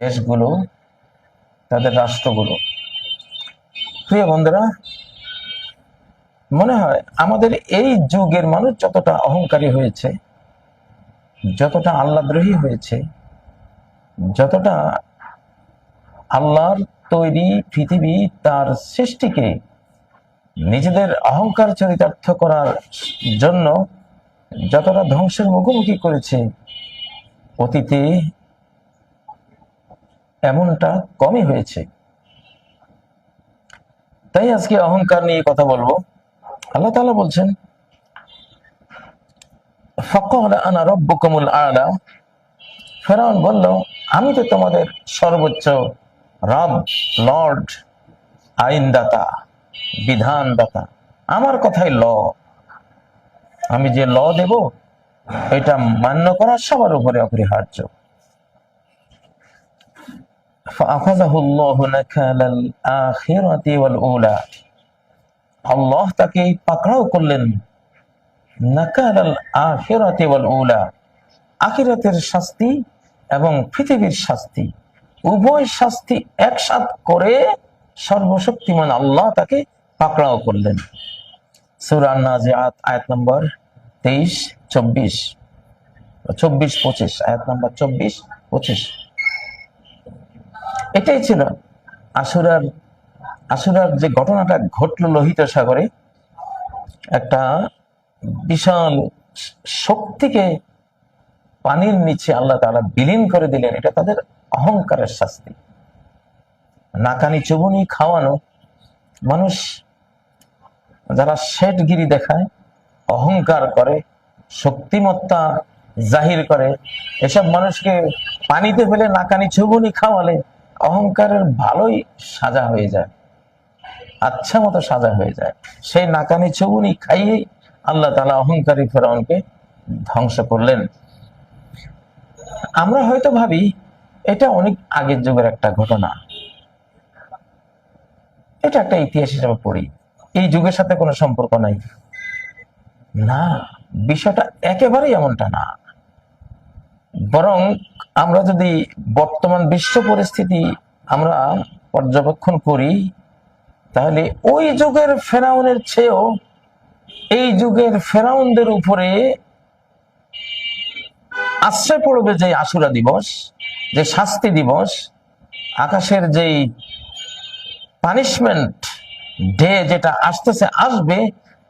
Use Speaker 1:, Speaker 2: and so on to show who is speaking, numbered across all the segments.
Speaker 1: দেশগুলো, তাদের রাষ্ট্রগুলো। প্রিয় বন্ধুরা, মনে হয় আমাদের এই যুগের মানুষ যতটা অহংকারী হয়েছে, যতটা আল্লাদ্রোহী হয়েছে, যতটা আল্লাহর তৈরি পৃথিবী তার সৃষ্টিকে নিজেদের অহংকার চরিতার্থ করার জন্য যতটা ধ্বংসের মুখোমুখি করেছে, অতীতে এমনটা কমই হয়েছে। তাই আজকে অহংকার নিয়ে কথা বলব। আল্লাহ তাআলা বলছেন ফকর আনা রব্বুকুমুল আলা। ফেরাউন বলল, আমি তো তোমাদের সর্বোচ্চ রব, লর্ড, আইনদাতা, বিধানদাতা। আমার কথাই ল। আমি যে ল দেব, এটা মান্য করা সবার উপরে অপরিহার্য। এবং পৃথিবীর শাস্তি। উভয় শাস্তি একসাথ করে সর্বশক্তিমান আল্লাহ তাকে পাকড়াও করলেন। সূরা নাজিআত আয়াত নম্বর তেইশ, চব্বিশ। চব্বিশ, পঁচিশ। আয়াত নম্বর চব্বিশ, পঁচিশ। এটাই ছিল আসুরার আসুরার যে ঘটনাটা ঘটলো লোহিত সাগরে, একটা বিশাল শক্তিকে পানির নিচে আল্লাহ তাআলা বিলীন করে দিলেন, এটা তাদের অহংকারের শাস্তি। নাকানি, চুবুনি, খাওয়ানো, মানুষ যারা শেঠগিরি দেখায়, অহংকার করে, শক্তিমত্তা জাহির করে, এসব মানুষকে পানিতে ফেলে নাকানি, চুবুনি খাওয়ালে অহংকারের ভালোই সাজা হয়ে যায়। আচ্ছা মতো সাজা হয়ে যায়। সেই নাকানি চুবুনি খাইয়ে আল্লাহ তালা অহংকারী ফেরাউনকে ধ্বংস করলেন। আমরা হয়তো ভাবি, এটা অনেক আগের যুগের একটা ঘটনা। এটা একটা ইতিহাস হিসাবে পড়ি। এই যুগের সাথে কোনো সম্পর্ক নাই। না, বিষয়টা একেবারেই এমনটা না। বরং আমরা যদি বর্তমান বিশ্ব পরিস্থিতি আমরা পর্যবেক্ষণ করি, তাহলে ওই যুগের ফেরাউনের চেয়েও এই যুগের ফেরাউনদের উপরে আশ্রয় পড়বে যে আশুরা দিবস, যে শাস্তি দিবস, আকাশের যেই পানিশমেন্ট ডে যেটা আসতেছে, আসবে,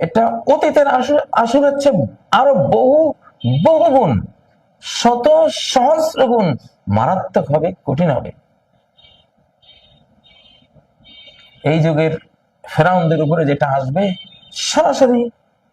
Speaker 1: এটা অতীতের আসুরের চেয়ে আরও বহু বহু গুণ শত সহস্র গুণ মারাত্মক হবে, কঠিন হবে। এই যুগের ফেরাউনদের উপরে যেটা আসবে, সরাসরি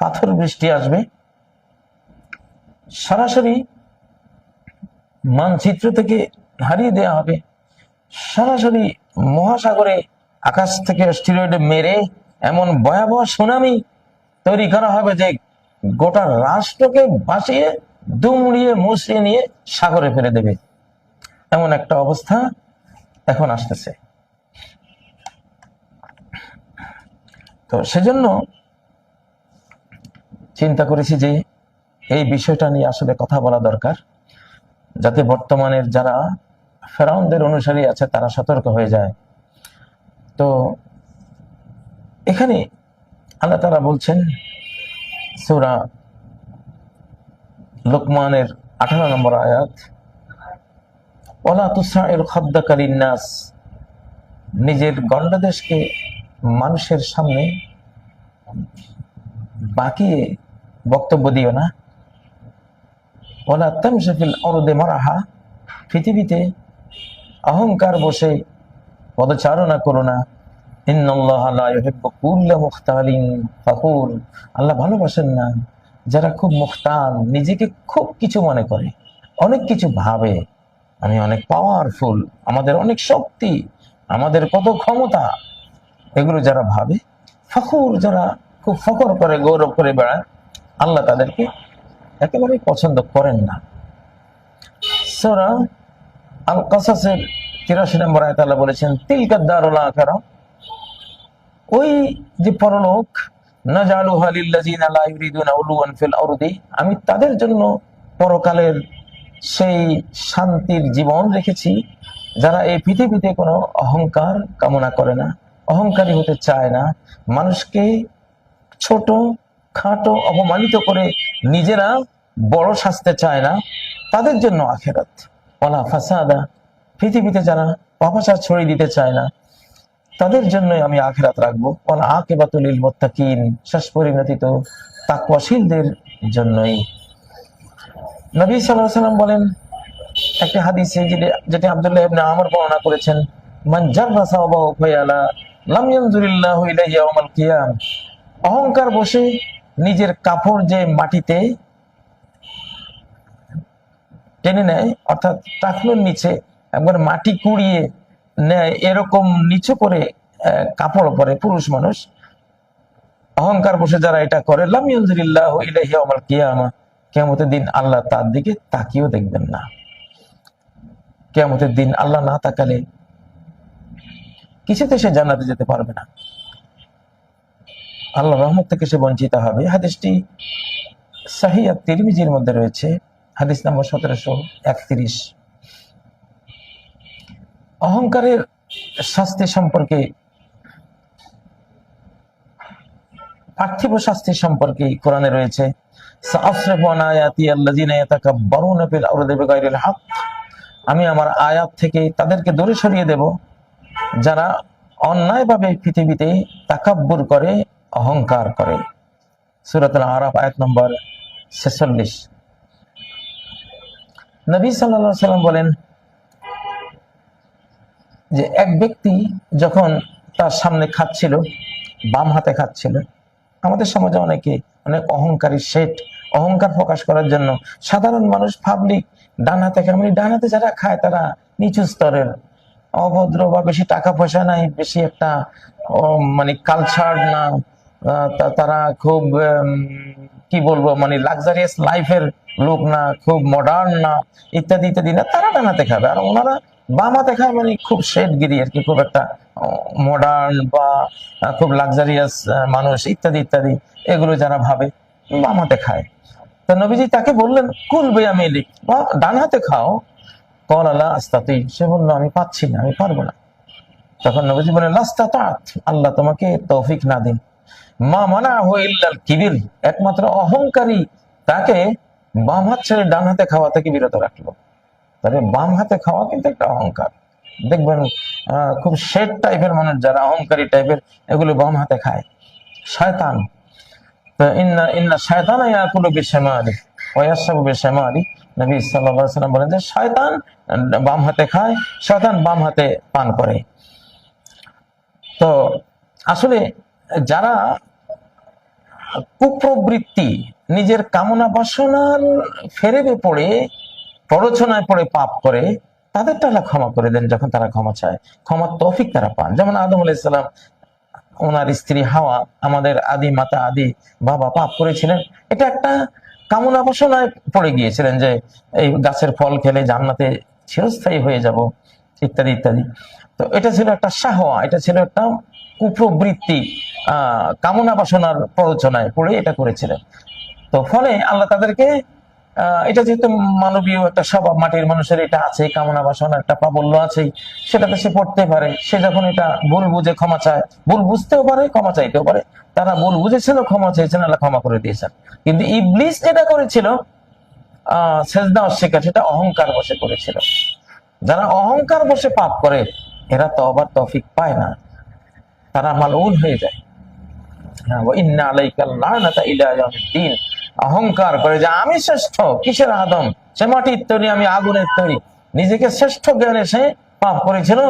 Speaker 1: পাথর বৃষ্টি আসবে। সরাসরি মানচিত্র থেকে হারিয়ে দেওয়া হবে। সরাসরি মহাসাগরে, আকাশ থেকে স্টিরয়েডে মেরে এমন ভয়াবহ সুনামি তৈরি করা হবে যে গোটা রাষ্ট্রকে ভাসিয়ে দুমড়িয়ে মুসড়িয়ে নিয়ে সাগরে ফেলে দেবে। এমন একটা অবস্থা এখন আসতেছে। তো সেজন্য চিন্তা করেছি যে এই বিষয়টা নিয়ে আসলে কথা বলা দরকার, যাতে বর্তমানের যারা ফেরাউনদের অনুসারী আছে তারা সতর্ক হয়ে যায়। তো এখানে আল্লাহ তারা বলছেন, সুরা লোকমানের আঠারো নম্বর আয়াত, ওলা তুসাইর খদ্দাকালীন নাস নিজের গণ্ডদেশকে মানুষের সামনে বাকিয়ে বক্তব্য দিও না। ওলা তামশাফিল অরদে মারাহা পৃথিবীতে অহংকার বসে পদচারণা করো না। আল্লাহ ভালোবাসেন না। যারা খুব মুখতাল নিজেকে খুব কিছু মনে করে, অনেক কিছু ভাবে, আমি অনেক পাওয়ারফুল আমাদের অনেক শক্তি, আমাদের কত ক্ষমতা, এগুলো যারা ভাবে, ফখর যারা খুব ফখর করে, গৌরব করে বেড়ায়, আল্লাহ তাদেরকে একেবারেই পছন্দ করেন না। সোরা আল কাসাসের তিরাশি নম্বর আয়ত আল্লাহ বলেছেন তিলকাদ্দারুল আখারা ওই যে পরলোক আমি তাদের জন্য পরকালের সেই শান্তির জীবন রেখেছি, যারা এই পৃথিবীতে কোনো অহংকার কামনা করে না, অহংকারী হতে চায় না, মানুষকে ছোট, খাটো, অপমানিত করে নিজেরা বড় সাজতে চায় না, তাদের জন্য আখেরাত। ওলা ফাসাদা, পৃথিবীতে যারা পাপাচার ছড়িয়ে দিতে চায় না তাদের জন্যই আমি আখেরাত রাখব। ওলা আকেবাতুলিল মোত্তাকিন, শেষ পরিণতি তো তাকওয়াশীলদের জন্যই। নবী আলাইহি সাল্লাম বলেন, একটা হাদিসে যেটা আব্দুল্লাহ ইবনে আমর বর্ণনা করেছেন, মান জাররা ফায়ালা, লাম ইয়ানজুরিল্লাহু ইলাইহি ইয়াওমাল কিয়াম। অহংকার বসে নিজের কাপড় যে মাটিতে টেনে নেয়, অর্থাৎ নিচে একবার মাটি কুড়িয়ে এরকম নিচু করে কাপড় পরে পুরুষ মানুষ, অহংকার বসে যারা এটা করে কিয়ামতের দিন আল্লাহ তার দিকে তাকিয়েও দেখবেন না। কিয়ামতের দিন আল্লাহ না তাকালে কিছুতে সে জান্নাতে যেতে পারবে না। আল্লাহ রহমত থেকে সে বঞ্চিত হবে। হাদিসটি সাহিয়া তিরমিজির মধ্যে রয়েছে। হাদিস নম্বর সতেরোশো একত্রিশ। অহংকারের শাস্তি সম্পর্কে, পার্থিব শাস্তি সম্পর্কে কোরআনে রয়েছে আমি আমার আয়াত থেকে তাদেরকে দূরে সরিয়ে দেব, যারা অন্যায়ভাবে পৃথিবীতে তাকাব্বুর করে, অহংকার করে। সূরাতুল আরাফ, আয়াত নম্বর ছেচল্লিশ। নবী আলাইহি সাল্লাম বলেন যে এক ব্যক্তি যখন তার সামনে খাচ্ছিল, বাম হাতে খাচ্ছিল, আমাদের সমাজে অনেকে অনেক অহংকারী সেট অহংকার প্রকাশ করার জন্য সাধারণ মানুষ পাবলিক ডান হাতে খায় মানে ডান হাতে যারা খায় তারা নিচু স্তরের, অভদ্র বা বেশি টাকা পয়সা নাই, বেশি একটা মানে কালচার না তারা খুব কি বলব মানে লাক্সারিয়াস লাইফের লোক না, খুব মডার্ন না, ইত্যাদি ইত্যাদি না, তারা ডানাতে খাবে। আর ওনারা বাম খায় মানে খুব শেডগিরি আর কি, খুব একটা মডার্ন বা খুব লাক্সারিয়াস মানুষ, ইত্যাদি ইত্যাদি, এগুলো যারা ভাবে, বাম হাতে খায় তো নবীজি তাকে বললেন, কুল বেয়া মেলিক বা ডান হাতে খাও। কল আল্লাহ আস্তাতি, সে বলল, আমি পাচ্ছি না, আমি পারব না। তখন নবীজি বলেন লাস্তাতাত, আল্লাহ তোমাকে তৌফিক না দিন। মা মানা ইল্লাল কিবির, একমাত্র অহংকারী তাকে বাম হাত ছেড়ে ডান হাতে খাওয়া থেকে বিরত রাখল। তাহলে বাম হাতে খাওয়া কিন্তু একটা অহংকার। দেখবেন খুব শেড টাইপের মানুষ যারা, অহংকারী টাইপের, এগুলো বাম হাতে খায়, শয়তান বাম হাতে পান করে। তো আসলে যারা কুপ্রবৃত্তি, নিজের কামনা বাসনার ফেরেবে পড়ে প্ররোচনায় পড়ে পাপ করে তাদেরটা আল্লাহ ক্ষমা করে দেন যখন তারা ক্ষমা চায়। ক্ষমার তৌফিক তারা পান। যেমন আদম আলাইসালাম ওনার স্ত্রী হাওয়া, আমাদের আদি, মাতা আদি, বাবা পাপ করেছিলেন। এটা একটা কামনা বাসনায় পড়ে গিয়েছিলেন যে, এই গাছের ফল খেলে জান্নাতে চিরস্থায়ী হয়ে যাব, ইত্যাদি ইত্যাদি। তো এটা ছিল একটা সাহওয়া এটা ছিল একটা কুপ্রবৃত্তি, আহ, কামনা বাসনার প্ররোচনায় পড়ে এটা করেছিলেন। তো ফলে আল্লাহ তাদেরকে এটা যেহেতু মানবীয় একটা স্বভাব মাটির মানুষের এটা আছে কামনা বাসনা একটা প্রাবল্য আছেই সেটাতে সে পড়তে পারে। সে যখন এটা ভুল বুঝে ক্ষমা চায় ভুল বুঝতেও পারে ক্ষমা চাইতেও পারে। তারা ভুল বুঝেছিল ক্ষমা চেয়েছেন আল্লাহ ক্ষমা করে দিয়েছেন। কিন্তু ইবলিস যেটা করেছিল আহ সেজদা অস্বীকার সেটা অহংকার বসে করেছিল। যারা অহংকার বসে পাপ করে এরা তো আবার তফিক পায় না। তারা মালউন হয়ে যায়। হ্যাঁ, ইন্না আলাইকাল লানাতা ইলা ইয়াউমিদ্দিন। অহংকার করে যে আমি শ্রেষ্ঠ, কিসের আদম? সে মাটির তৈরি, আমি আগুনের তৈরি। নিজেকে শ্রেষ্ঠ জ্ঞানে সে পাপ করেছিল।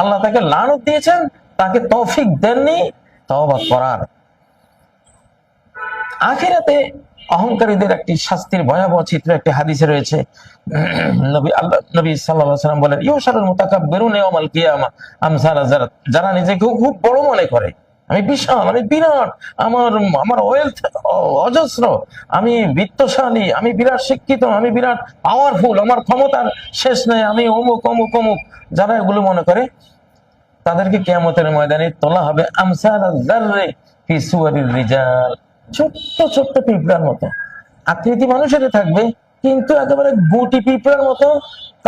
Speaker 1: আল্লাহ তাকে লানত দিয়েছেন, তাকে তৌফিক দেননি, তওবা করার। আখিরাতে অহংকারীদের একটি শাস্তির ভয়াবহ চিত্র, একটি হাদিসে রয়েছে। বলেন, ইউশারুল মুতাকাব্বিরুন ইয়াউমাল কিয়ামা, আমসাল যারা যারা নিজেকে খুব বড় মনে করে আমি বিশাল, আমি বিরাট, আমার আমার ওয়েলথ অজস্র। আমি বিত্তশালী, আমি বিরাট শিক্ষিত, আমি বিরাট পাওয়ারফুল আমার ক্ষমতার শেষ নেই, আমি অমুক অমুক অমুক। যারা এগুলো মনে করে, তাদেরকে কেয়ামতের ময়দানে তোলা হবে ছোট্ট ছোট্ট পিঁপড়ার মতো। আকৃতি মানুষের থাকবে, কিন্তু একেবারে গুটি পিঁপড়ার মতো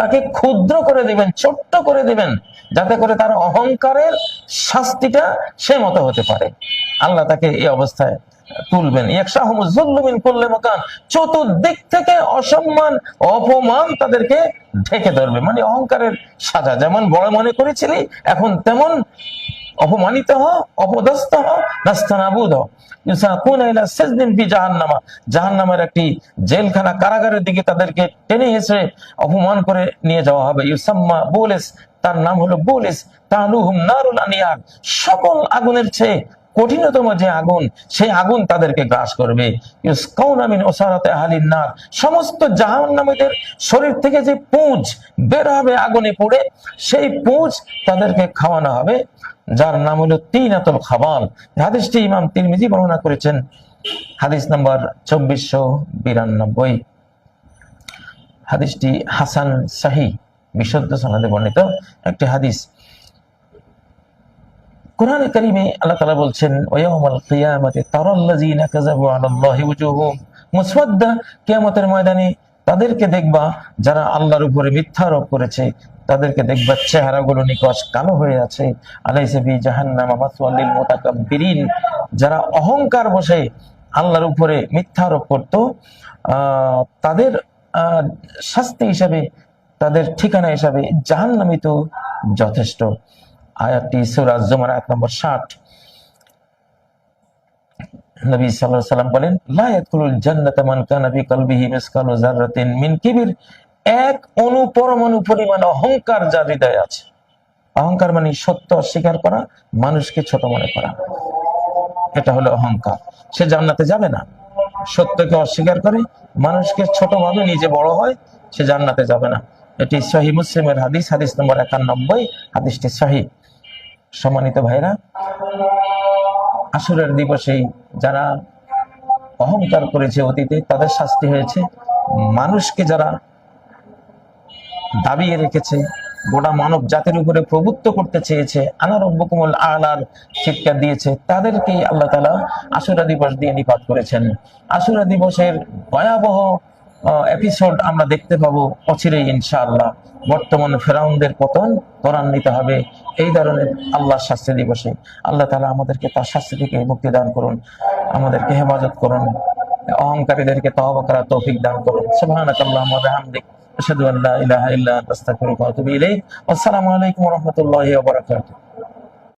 Speaker 1: তাকে ক্ষুদ্র করে দিবেন, ছোট্ট করে দিবেন, যাতে করে তার অহংকারের শাস্তিটা সে মতো হতে পারে। আল্লাহ তাকে এই অবস্থায় তুলবেন। ইয়াকশাহুমুজ্জুল্লুমিন করলে মকান। চতুর্দিক থেকে অসম্মান, অপমান তাদেরকে ঢেকে ধরবে। মানে অহংকারের সাজা। যেমন বড় মনে করেছিলি, এখন তেমন অপমানিত হ অপদস্থ হ নাস্তানাবুদ। হ ইউসাকুনা ইলা সিজনিন ফি জাহান্নামা। জাহান্নামের একটি জেলখানা কারাগারের দিকে তাদেরকে টেনে অপমান করে নিয়ে যাওয়া হবে। ইউসাম্মা বুলিস, তার নাম হলো বুলিস। তাহলুহুম নারুল আনিয়ার। সকল আগুনের চেয়ে কঠিনতম যে আগুন, সেই আগুন তাদেরকে গ্রাস করবে। সমস্ত জাহান্নামীদের শরীর থেকে যে পুঁজ বের হবে আগুনে পুড়ে, সেই পুঁজ তাদেরকে খাওয়ানো হবে। যার নাম হলো তিনাতুল খাবাল। হাদিসটি ইমাম তিরমিজি বর্ণনা করেছেন। হাদিস নাম্বার চব্বিশশো বিরানব্বই। হাদিসটি হাসান সাহি বিশুদ্ধ সনদে বর্ণিত একটি হাদিস। কোরআন কারিমে আল্লাহ তাআলা বলছেন ওয়ায়াউমাল কিয়ামাতি তারাল্লাযিনা কাযাবু আলাল্লাহি ওয়াজুহুম মুসওয়াদ্দা কিয়ামতের ময়দানে তাদেরকে দেখবা যারা আল্লাহর উপরে মিথ্যা আরোপ করেছে, তাদেরকে দেখবা চেহারাগুলো নিকশ কালো হয়ে আছে। আলাইসা ফি জাহান্নামা যারা অহংকার বসে আল্লাহর উপরে মিথ্যা আরোপ করত তাদের শাস্তি হিসাবে, তাদের ঠিকানা হিসাবে জাহান্নামই তো যথেষ্ট। আয়াতটি সূরা জুমার এক নম্বর 60 নবী আলাইহি সাল্লাম বলেন, লা ইয়াদখুলুল জান্নাতা মান কানা ফি কলবিহি মিসকালু যাররাতিন মিন কিবির। এক অণু পরমাণু পরিমাণ অহংকার যার হৃদয়ে আছে। অহংকার মানে সত্য অস্বীকার করা, মানুষকে ছোট মনে করা। এটা হলো অহংকার। সে জান্নাতে যাবে না। সত্যকে অস্বীকার করে, মানুষকে ছোট ভাবে নিজে বড় হয়, সে জান্নাতে যাবে না। এটি সহি মুসলিমের হাদিস হাদিস নম্বর একানব্বই, হাদিসটি সহি। সম্মানিত ভাইরা আসরের দিবসেই যারা অহংকার করেছে অতীতে, তাদের শাস্তি হয়েছে। মানুষকে যারা দাবিয়ে রেখেছে, গোটা মানব জাতির উপরে প্রভুত্ব করতে চেয়েছে আনার রব্বকুমুল আলার শিক্ষা দিয়েছে, তাদেরকেই আল্লাহ তালা আশুরা দিবস দিয়ে নিপাত করেছেন। আশুরা দিবসের ভয়াবহ এপিসোড আমরা দেখতে পাবো অচিরেই ইনশাআল্লাহ। বর্তমান ফেরাউনদের পতন ত্বরান্বিত হবে। এই ধরনের আল্লাহ শাস্তি দিবসে। আল্লাহ তালা আমাদেরকে তার শাস্তি থেকে মুক্তি দান করুন, আমাদেরকে হেফাজত করুন, অহংকারীদেরকে তহবা করার তৌফিক দান করুন। সুবহানাকাল্লাহুম্মা ওয়া বিহামদিক। আসসালামু আলাইকুম ওয়া রাহমাতুল্লাহি